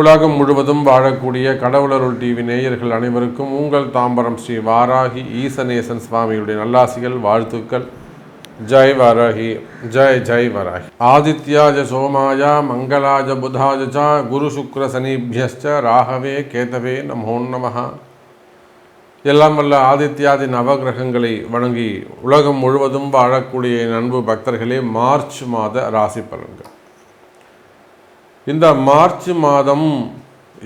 உலகம் முழுவதும் வாழக்கூடிய கடவுளருள் டிவி நேயர்கள் அனைவருக்கும் உங்கள் தாம்பரம் ஸ்ரீ வாராகி ஈசநேசன் சுவாமியுடைய நல்லாசிகள் வாழ்த்துக்கள். ஜெய் வாராகி ஜெய் ஜெய் வராகி. ஆதித்யாஜ சோமாய மங்களாஜ புதாஜ குரு சுக்ர சனிபியஸ்ச ராகவே கேதவே நமோ நமஹா. எல்லாம் வல்ல ஆதித்யாதி நவகிரகங்களை வணங்கி உலகம் முழுவதும் வாழக்கூடிய நண்பு பக்தர்களே மார்ச் மாத ராசி பலன்கள். இந்த மார்ச் மாதம்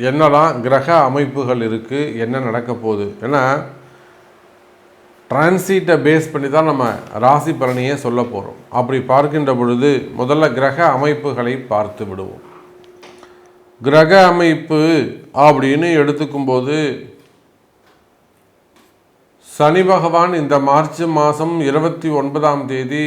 என்னெல்லாம் கிரக அமைப்புகள் இருக்குது என்ன நடக்க போகுது? ஏன்னா டிரான்சிட்டை பேஸ் பண்ணி தான் நம்ம ராசி பலனையே சொல்ல போகிறோம் அப்படி பார்க்கின்ற பொழுது முதல்ல கிரக அமைப்புகளை பார்த்து விடுவோம். கிரக அமைப்பு அப்படின்னு எடுத்துக்கும்போது சனி பகவான் இந்த மார்ச் மாதம் இருபத்தி ஒன்பதாம் தேதி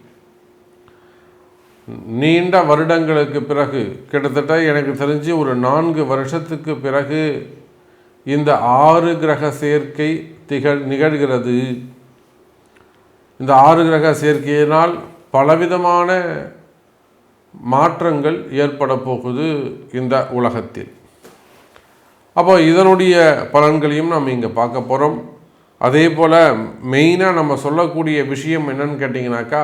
நீண்ட வருடங்களுக்கு பிறகு கிட்டத்தட்ட எனக்கு தெரிஞ்சு ஒரு நான்கு வருஷத்துக்கு பிறகு இந்த ஆறு கிரக சேர்க்கை திகழ் நிகழ்கிறது. இந்த ஆறு கிரக சேர்க்கையினால் பலவிதமான மாற்றங்கள் ஏற்பட போகுது இந்த உலகத்தில். அப்போ இதனுடைய பலன்களையும் நம்ம இங்கே பார்க்க போகிறோம் அதே போல் மெயினாக நம்ம சொல்லக்கூடிய விஷயம் என்னன்னு கேட்டிங்கனாக்கா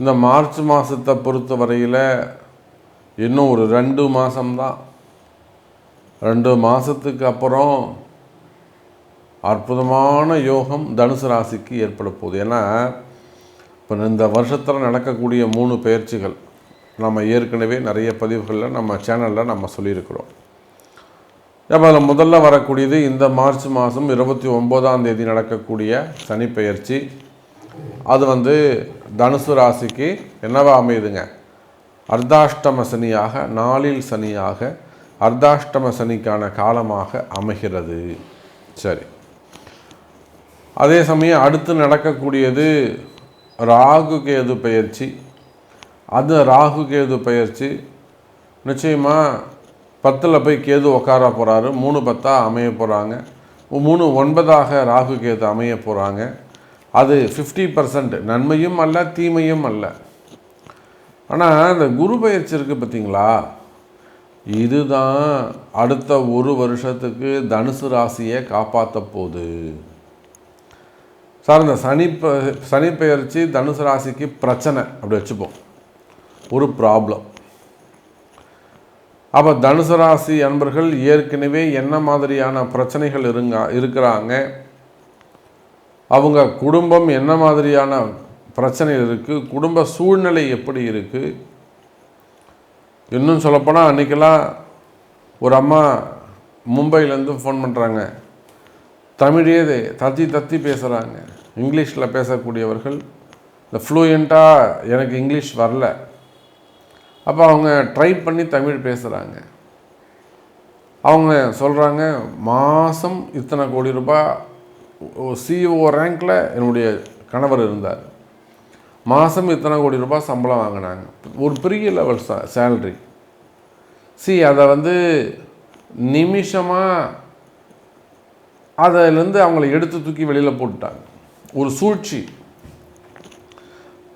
இந்த மார்ச் மாதத்தை பொறுத்த வரையில் இன்னும் ஒரு ரெண்டு மாதம்தான் ரெண்டு மாதத்துக்கு அப்புறம் அற்புதமான யோகம் தனுசு ராசிக்கு ஏற்பட போகுது. ஏன்னா இப்போ இந்த வருஷத்தில் நடக்கக்கூடிய மூணு பயிற்சிகள் நம்ம ஏற்கனவே நிறைய பதிவுகளில் நம்ம சேனலில் நம்ம சொல்லியிருக்கிறோம். அப்போ அதில் முதல்ல வரக்கூடியது இந்த மார்ச் மாதம் இருபத்தி ஒம்போதாம் தேதி நடக்கக்கூடிய சனி பயிற்சி. அது வந்து தனுசு ராசிக்கு என்னவா அமையுதுங்க? அர்த்தாஷ்டம சனியாக நாளில் சனியாக அர்த்தாஷ்டம சனிக்கான காலமாக அமைகிறது. சரி. அதே சமயம் அடுத்து நடக்கக்கூடியது ராகு கேது பயிற்சி. அது ராகு கேது பயிற்சி. நிச்சயமாக பத்தில் போய் கேது உட்கார போகிறாரு மூணு பத்தாக அமைய போகிறாங்க மூணு ஒன்பதாக ராகு கேது அமைய போகிறாங்க அது ஃபிஃப்டி பர்சன்ட் நன்மையும் அல்ல தீமையும் அல்ல. ஆனால் இந்த குரு பயிற்சி இருக்குது பார்த்தீங்களா இதுதான் அடுத்த ஒரு வருஷத்துக்கு தனுசு ராசியை காப்பாற்ற போகுது. சார் இந்த சனி ப சனி பெயர்ச்சி தனுசு ராசிக்கு பிரச்சனை. அப்படி வச்சுப்போம். ஒரு ப்ராப்ளம் அப்போ தனுசு ராசி அன்பர்கள் ஏற்கனவே என்ன மாதிரியான பிரச்சனைகள் இருங்க இருக்கிறாங்க? அவங்க குடும்பம் என்ன மாதிரியான பிரச்சனை இருக்குது குடும்ப சூழ்நிலை எப்படி இருக்குது இன்னும் சொல்லப்போனால் அன்றைக்கெல்லாம் ஒரு அம்மா மும்பையிலேருந்து ஃபோன் பண்ணுறாங்க தமிழே தத்தி தத்தி பேசுகிறாங்க இங்கிலீஷில் பேசக்கூடியவர்கள். இந்த ஃப்ளூயண்ட்டாக எனக்கு இங்கிலீஷ் வரல. அப்போ அவங்க ட்ரை பண்ணி தமிழ் பேசுகிறாங்க அவங்க சொல்கிறாங்க மாதம் இத்தனை கோடி ரூபாய் சிஇஓ ரேங்கில் என்னுடைய கணவர் இருந்தார். மாதம் இத்தனை கோடி ரூபாய் சம்பளம் வாங்கினாங்க. ஒரு பெரிய லெவல் சேல்ரி சி அதை வந்து நிமிஷமாக அதிலேருந்து அவங்கள எடுத்து தூக்கி வெளியில் போட்டுட்டாங்க. ஒரு சூழ்ச்சி.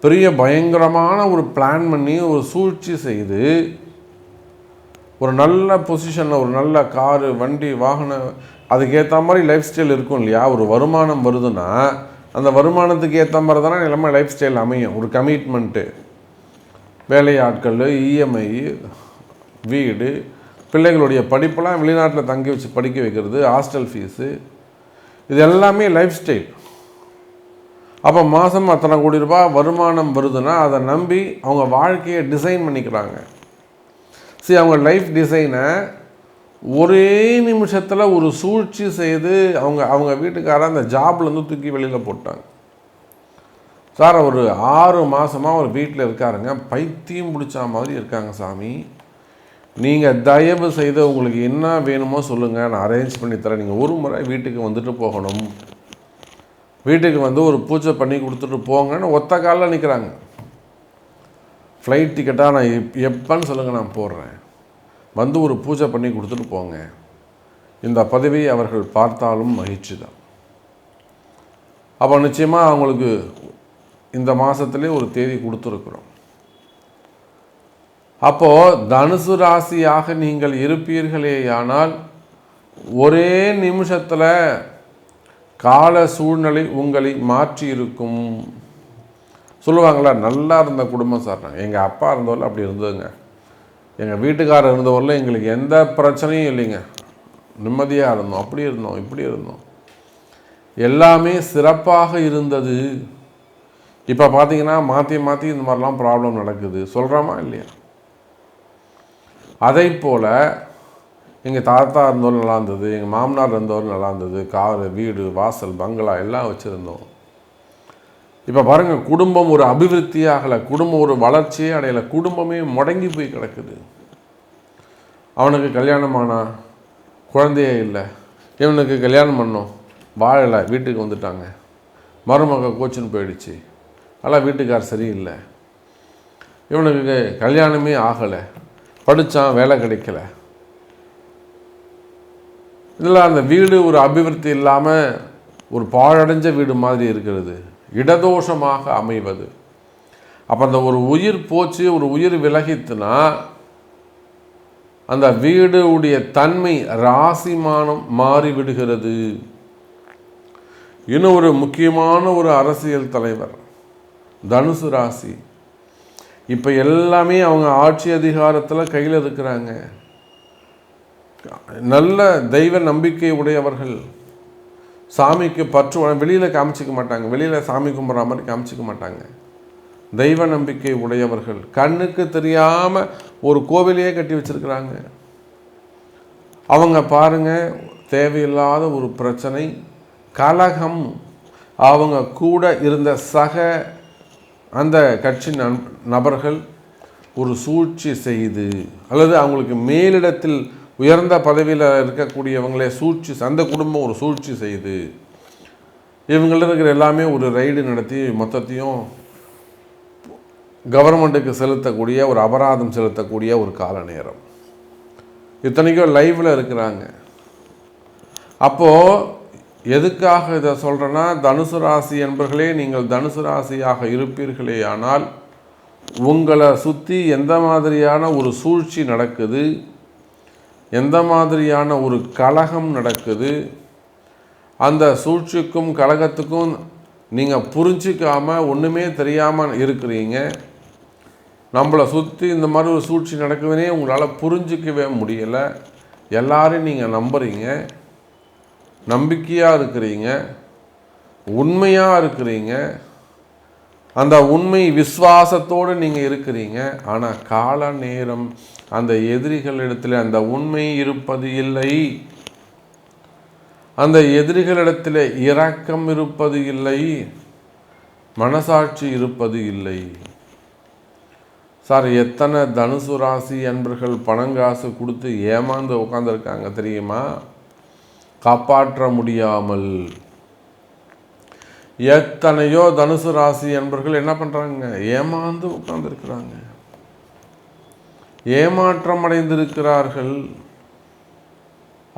பெரிய பயங்கரமான ஒரு பிளான் பண்ணி ஒரு சூழ்ச்சி செய்து ஒரு நல்ல பொசிஷனில் ஒரு நல்ல காரு வண்டி வாகனம் அதுக்கேற்ற மாதிரி லைஃப் ஸ்டைல் இருக்கும் இல்லையா? ஒரு வருமானம் வருதுன்னா அந்த வருமானத்துக்கு ஏற்ற மாதிரி தானே எல்லாமே லைஃப் ஸ்டைல் அமையும். ஒரு கமிட்மெண்ட்டு வேலையாட்கள் இஎம்ஐ வீடு பிள்ளைகளுடைய படிப்பெல்லாம் வெளிநாட்டில் தங்கி வச்சு படிக்க வைக்கிறது ஹாஸ்டல் ஃபீஸு இது எல்லாமே லைஃப் ஸ்டைல் அப்போ மாதம் அத்தனை கோடி ரூபாய் வருமானம் வருதுன்னா அதை நம்பி அவங்க வாழ்க்கையை டிசைன் பண்ணிக்கிறாங்க. சரி அவங்க லைஃப் டிசைனை ஒரே நிமிஷத்தில் ஒரு சூழ்ச்சி செய்து அவங்க அவங்க வீட்டுக்காரன் அந்த ஜாப்லேருந்து தூக்கி வெளியில் போட்டாங்க. சார் ஒரு ஆறு மாதமாக ஒரு வீட்டில் இருக்காருங்க. பைத்தியம் பிடிச்ச மாதிரி இருக்காங்க சாமி. நீங்கள் தயவு செய்து உங்களுக்கு என்ன வேணுமோ சொல்லுங்கள் நான் அரேஞ்ச் பண்ணி தரேன். நீங்கள் ஒரு முறை வீட்டுக்கு வந்துட்டு போகணும். வீட்டுக்கு வந்து ஒரு பூஜை பண்ணி கொடுத்துட்டு போங்கன்னு ஒத்த காலில் நிற்கிறாங்க ஃப்ளைட் டிக்கெட்டாக நான் எப் எப்போன்னு சொல்லுங்கள் நான் போடுறேன். வந்து ஒரு பூஜை பண்ணி கொடுத்துட்டு போங்க. இந்த பதவியை அவர்கள் பார்த்தாலும் மகிழ்ச்சி தான் அப்போ நிச்சயமாக அவங்களுக்கு இந்த மாதத்துலேயே ஒரு தேதி கொடுத்துருக்குறோம். அப்போது தனுசு ராசியாக நீங்கள் இருப்பீர்களேயானால் ஒரே நிமிஷத்தில் கால சூழ்நிலை உங்களை மாற்றி இருக்கும். சொல்லுவாங்களா நல்லா இருந்த குடும்பம் சார் நாங்கள் எங்கள் அப்பா இருந்தவரில் அப்படி இருந்ததுங்க. எங்கள் வீட்டுக்காரர் இருந்தவரில் எங்களுக்கு எந்த பிரச்சனையும் இல்லைங்க. நிம்மதியாக இருந்தோம். அப்படி இருந்தோம். இப்படி இருந்தோம். எல்லாமே சிறப்பாக இருந்தது. இப்போ பார்த்தீங்கன்னா மாற்றி மாற்றி இந்த மாதிரிலாம் ப்ராப்ளம் நடக்குது. சொல்கிறோமா இல்லையா? அதை போல் எங்கள் தாத்தா இருந்தவரும் நல்லா இருந்தது. எங்கள் மாமனார் இருந்தவரும் நல்லா இருந்தது. காரு வீடு வாசல் பங்களா எல்லாம் வச்சுருந்தோம். இப்போ பாருங்கள் குடும்பம் ஒரு அபிவிருத்தி ஆகலை குடும்பம் ஒரு வளர்ச்சியே அடையலை குடும்பமே முடங்கி போய் கிடக்குது. அவனுக்கு கல்யாணம் ஆனா குழந்தையே இல்லை. இவனுக்கு கல்யாணம் பண்ணோம் வாழலை வீட்டுக்கு வந்துட்டாங்க. மருமக கோச்சுன்னு போயிடுச்சு. அதெல்லாம் வீட்டுக்கார் சரியில்லை. இவனுக்கு கல்யாணமே ஆகலை. படித்தான் வேலை கிடைக்கல. இதில் அந்த வீடு ஒரு அபிவிருத்தி இல்லாமல் ஒரு பாழடைஞ்ச வீடு மாதிரி இருக்கிறது. இடதோஷமாக அமைவது. அப்போ அந்த ஒரு உயிர் போச்சு ஒரு உயிர் விலகித்துனா அந்த வீடு உடைய தன்மை ராசிமானம் மாறிவிடுகிறது. இன்னும் ஒரு முக்கியமான ஒரு அரசியல் தலைவர் தனுசு ராசி. இப்போ எல்லாமே அவங்க ஆட்சி அதிகாரத்தில் கையில் இருக்கிறாங்க. நல்ல தெய்வ நம்பிக்கை உடையவர்கள். சாமிக்கு பற்று வெளியில் காமிச்சிக்க மாட்டாங்க. வெளியில் சாமி கும்பிட்ற மாதிரி காமிச்சிக்க மாட்டாங்க. தெய்வ நம்பிக்கை உடையவர்கள். கண்ணுக்கு தெரியாமல் ஒரு கோவிலையே கட்டி வச்சிருக்கிறாங்க. அவங்க பாருங்க தேவையில்லாத ஒரு பிரச்சனை. கலகம். அவங்க கூட இருந்த சக அந்த கட்சி நண் நபர்கள் ஒரு சூழ்ச்சி செய்து அல்லது அவங்களுக்கு மேலிடத்தில் உயர்ந்த பதவியில் இருக்கக்கூடியவங்களே சூழ்ச்சி அந்த குடும்பம் ஒரு சூழ்ச்சி செய்து இவங்கள்ட்ட இருக்கிற எல்லாமே ஒரு ரைடு நடத்தி மொத்தத்தையும் கவர்மெண்ட்டுக்கு செலுத்தக்கூடிய ஒரு அபராதம் செலுத்தக்கூடிய ஒரு கால நேரம் இத்தனைக்கும் லைவில் இருக்கிறாங்க. அப்போது எதுக்காக இதை சொல்கிறேன்னா தனுசு ராசி என்பர்களே நீங்கள் தனுசு ராசியாக இருப்பீர்களே ஆனால் உங்களை சுற்றி எந்த மாதிரியான ஒரு சூழ்ச்சி நடக்குது? எந்த மாதிரியான ஒரு கழகம் நடக்குது அந்த சூழ்ச்சிக்கும் கழகத்துக்கும் நீங்கள் புரிஞ்சிக்காமல் ஒன்றுமே தெரியாமல் இருக்கிறீங்க. நம்மளை சுற்றி இந்த மாதிரி ஒரு சூழ்ச்சி நடக்குதுனே உங்களால் புரிஞ்சிக்கவே முடியலை. எல்லாரையும் நீங்கள் நம்புகிறீங்க நம்பிக்கையாக இருக்கிறீங்க. உண்மையாக இருக்கிறீங்க. அந்த உண்மை விசுவாசத்தோடு நீங்கள் இருக்கிறீங்க. ஆனால் கால நேரம் அந்த எதிரிகளிடத்தில் அந்த உண்மை இருப்பது இல்லை. அந்த எதிரிகளிடத்தில் இரக்கம் இருப்பது இல்லை. மனசாட்சி இருப்பது இல்லை. சார் எத்தனை தனுசு ராசி அன்பர்கள் பணங்காசு கொடுத்து ஏமாந்து உட்காந்துருக்காங்க தெரியுமா? காப்பாற்ற முடியாமல். எத்தனையோ தனுசு ராசி என்பர்கள் என்ன பண்ணுறாங்க ஏமாந்து உட்கார்ந்துருக்கிறாங்க ஏமாற்றம் அடைந்திருக்கிறார்கள்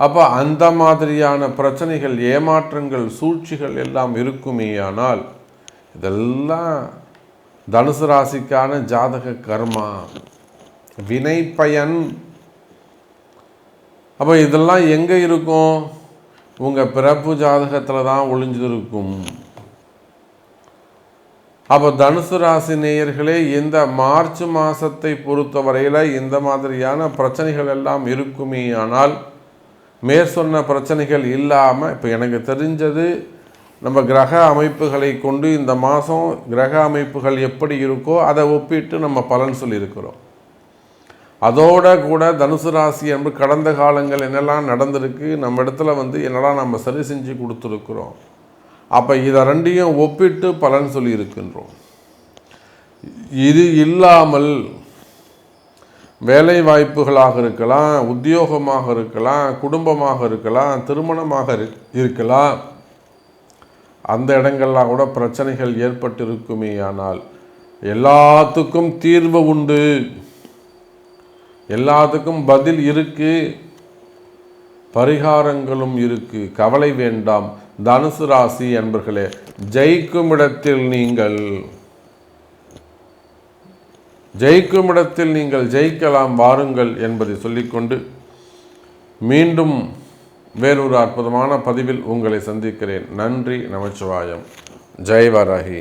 அப்போ அந்த மாதிரியான பிரச்சனைகள் ஏமாற்றங்கள் சூழ்ச்சிகள் எல்லாம் இருக்குமே ஆனால் இதெல்லாம் தனுசு ராசிக்கான ஜாதக கர்மா வினை பயன். அப்போ இதெல்லாம் எங்கே இருக்கும்? உங்கள் பிறப்பு ஜாதகத்தில் தான் ஒளிஞ்சிருக்கும். அப்போ தனுசு ராசி நேயர்களே இந்த மார்ச் மாதத்தை பொறுத்தவரையில் இந்த மாதிரியான பிரச்சனைகள் எல்லாம் இருக்குமே ஆனால் மேற்சொன்ன பிரச்சனைகள் இல்லாமல் இப்போ எனக்கு தெரிஞ்சது நம்ம கிரக அமைப்புகளை கொண்டு இந்த மாதம் கிரக அமைப்புகள் எப்படி இருக்கோ அதை ஒப்பிட்டு நம்ம பலன் சொல்லியிருக்கிறோம். அதோட கூட தனுசு ராசி என்று கடந்த காலங்கள் என்னெல்லாம் நடந்திருக்கு நம்ம இடத்துல வந்து என்னெல்லாம் நம்ம சரி செஞ்சு கொடுத்துருக்குறோம். அப்போ இதை ரெண்டையும் ஒப்பிட்டு பலன் சொல்லி இருக்கின்றோம் இது இல்லாமல் வேலை வாய்ப்புகளாக இருக்கலாம் உத்தியோகமாக இருக்கலாம் குடும்பமாக இருக்கலாம் திருமணமாக இருக்கலாம். அந்த இடங்கள்லாம் கூட பிரச்சனைகள் ஏற்பட்டிருக்குமே ஆனால் எல்லாத்துக்கும் தீர்வு உண்டு. எல்லாத்துக்கும் பதில் இருக்கு. பரிகாரங்களும் இருக்கு. கவலை வேண்டாம். தனுசு ராசி என்பர்களே ஜெயிக்கும் இடத்தில் நீங்கள் ஜெயிக்கும் இடத்தில் நீங்கள் ஜெயிக்கலாம் வாருங்கள் என்பதை சொல்லிக்கொண்டு மீண்டும் வேறொரு அற்புதமான பதிவில் உங்களை சந்திக்கிறேன். நன்றி நமச்சிவாயம். ஜெய் வராகி